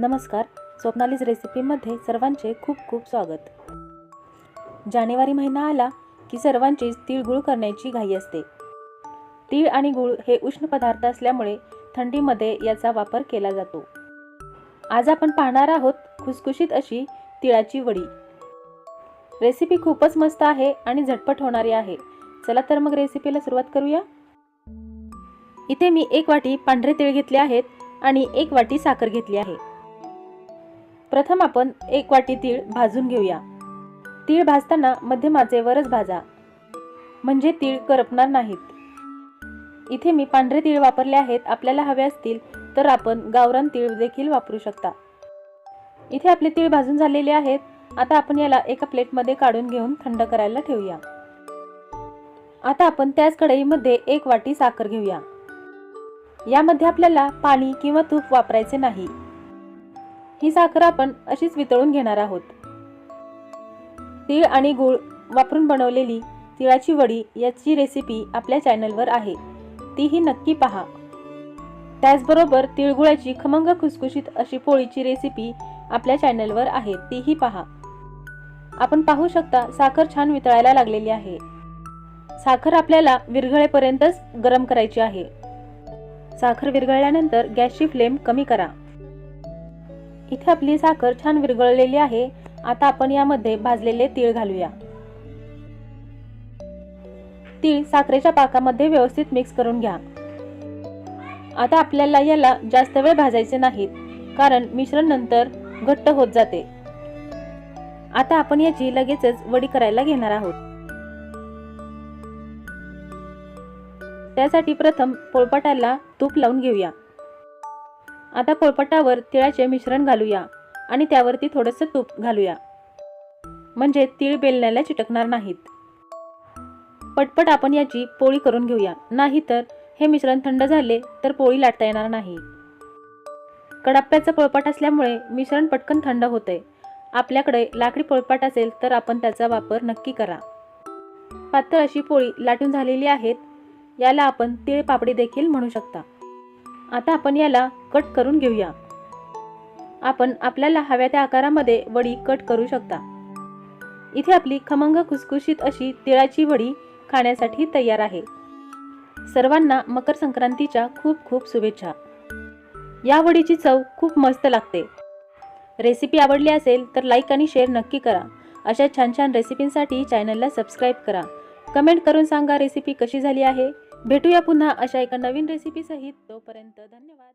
नमस्कार स्वप्नालीज रेसिपीमध्ये सर्वांचे खूप खूप स्वागत. जानेवारी महिना आला की सर्वांचीच तिळगुळ करण्याची घाई असते. तीळ आणि गुळ हे उष्ण पदार्थ असल्यामुळे थंडीमध्ये याचा वापर केला जातो. आज आपण पाहणार आहोत खुसखुशीत अशी तिळाची वडी. रेसिपी खूपच मस्त आहे आणि झटपट होणारी आहे. चला तर मग रेसिपीला सुरुवात करूया. इथे मी एक वाटी पांढरे तीळ घेतले आहेत आणि एक वाटी साखर घेतली आहे. प्रथम आपण एक वाटी तीळ भाजून घेऊया. तीळ भाजताना मध्यमाचे वरच भाजा. म्हणजे तीळ करपणार नाहीत. इथे मी पांढरे तीळ वापरले आहेत आपल्याला हवे असतील तर आपण गावरान तीळ देखील वापरू शकता. इथे आपले तीळ भाजून झालेले आहेत आता आपण याला एका प्लेटमध्ये काढून घेऊन थंड करायला ठेवूया. आता आपण त्याच कढईमध्ये एक वाटी साखर घेऊया. यामध्ये आपल्याला पाणी किंवा तूप वापरायचे नाही. ही साखर आपण अशीच वितळून घेणार आहोत. तीळ आणि गूळ वापरून बनवलेली तिळाची वडी याची रेसिपी आपल्या चॅनलवर आहे. तीही नक्की पहा. त्याचबरोबर तिळगुळाची खमंग खुसखुशीत अशी पोळीची रेसिपी आपल्या चॅनलवर आहे. तीही पहा. आपण पाहू शकता साखर छान वितळायला लागलेली आहे. साखर आपल्याला विरघळेपर्यंतच गरम करायची आहे. साखर विरघळल्यानंतर गॅसची फ्लेम कमी करा. इथे आपली साखर छान विरघळलेली आहे. आता आपण यामध्ये भाजलेले तीळ घालूया. तीळ साखरेच्या पाकामध्ये व्यवस्थित मिक्स करून घ्या. आता आपल्याला याला जास्त वेळ भाजायचे नाहीत कारण मिश्रण नंतर घट्ट होत जाते. आता आपण याची लगेचच वडी करायला घेणार आहोत. त्यासाठी प्रथम पोळपाटाला तूप लावून घेऊया. आता पोळपटावर तिळाचे मिश्रण घालूया आणि त्यावरती थोडंसं तूप घालूया. म्हणजे तीळ बेलण्याला चिटकणार नाहीत. पटपट आपण याची पोळी करून घेऊया. नाहीतर हे मिश्रण थंड झाले तर पोळी लाटता येणार नाही. कडाप्प्याचा पोळपाट असल्यामुळे मिश्रण पटकन थंड होते आपल्याकडे लाकडी पोळपाट असेल तर आपण त्याचा वापर नक्की करा. पातळ अशी पोळी लाटून झालेली आहेत. याला आपण तीळ पापडी देखील म्हणू शकता. आता आपण याला कट करून घेऊया. आपण आपल्याला हव्या त्या आकारामध्ये वडी कट करू शकता. इथे आपली खमंग खुसखुशीत अशी तिळाची वडी खाण्यासाठी तयार आहे. सर्वांना मकर संक्रांतीच्या खूप खूप शुभेच्छा. या वडीची चव खूप मस्त लागते. रेसिपी आवडली असेल तर लाईक आणि शेअर नक्की करा. अशा छान छान रेसिपींसाठी चॅनलला सबस्क्राईब करा. कमेंट करून सांगा रेसिपी कशी झाली आहे. भेटूया पुन्हा अशा एका नवीन रेसिपीसहित तोपर्यंत धन्यवाद.